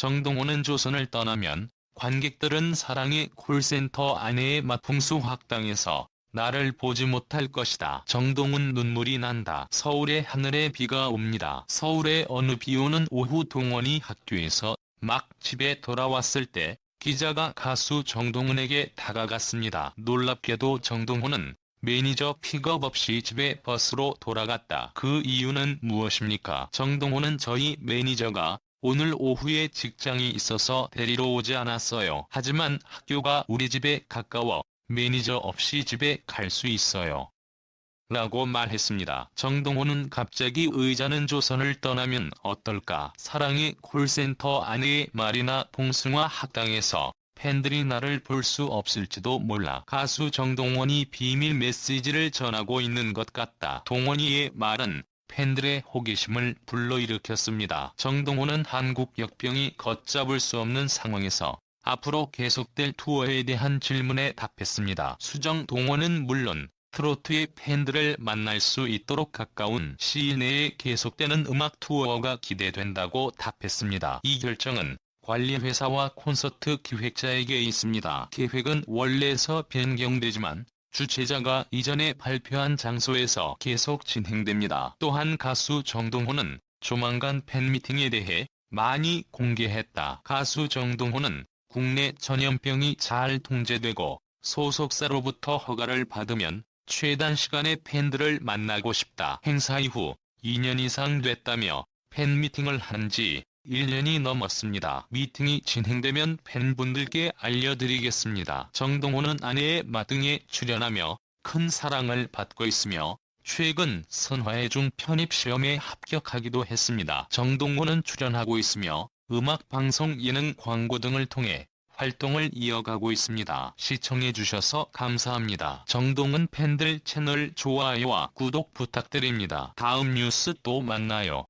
정동호는 조선을 떠나면 관객들은 사랑의 콜센터 아내의 맛풍수 학당에서 나를 보지 못할 것이다. 정동훈 눈물이 난다. 서울의 하늘에 비가 옵니다. 서울의 어느 비 오는 오후 동원이 학교에서 막 집에 돌아왔을 때 기자가 가수 정동훈에게 다가갔습니다. 놀랍게도 정동훈은 매니저 픽업 없이 집에 버스로 돌아갔다. 그 이유는 무엇입니까? 정동훈은 저희 매니저가 오늘 오후에 직장이 있어서 데리러 오지 않았어요. 하지만 학교가 우리 집에 가까워 매니저 없이 집에 갈 수 있어요. 라고 말했습니다. 정동호는 갑자기 의자는 조선을 떠나면 어떨까? 사랑의 콜센터 아내의 말이나 봉숭아 학당에서 팬들이 나를 볼 수 없을지도 몰라. 가수 정동원이 비밀 메시지를 전하고 있는 것 같다. 동원이의 말은 팬들의 호기심을 불러일으켰습니다. 정동호는 한국 역병이 걷잡을 수 없는 상황에서 앞으로 계속될 투어에 대한 질문에 답했습니다. 수정 동원은 물론 트로트의 팬들을 만날 수 있도록 가까운 시일 내에 계속되는 음악 투어가 기대된다고 답했습니다. 이 결정은 관리회사와 콘서트 기획자에게 있습니다. 계획은 원래서 변경되지만 주최자가 이전에 발표한 장소에서 계속 진행됩니다. 또한 가수 정동호는 조만간 팬미팅에 대해 많이 공개했다. 가수 정동호는 국내 전염병이 잘 통제되고 소속사로부터 허가를 받으면 최단 시간에 팬들을 만나고 싶다. 행사 이후 2년 이상 됐다며 팬미팅을 한 지 1년이 넘었습니다. 미팅이 진행되면 팬분들께 알려드리겠습니다. 정동호는 아내의 마등에 출연하며 큰 사랑을 받고 있으며 최근 선화의 중 편입시험에 합격하기도 했습니다. 정동호는 출연하고 있으며 음악 방송 예능 광고 등을 통해 활동을 이어가고 있습니다. 시청해주셔서 감사합니다. 정동은 팬들 채널 좋아요와 구독 부탁드립니다. 다음 뉴스 또 만나요.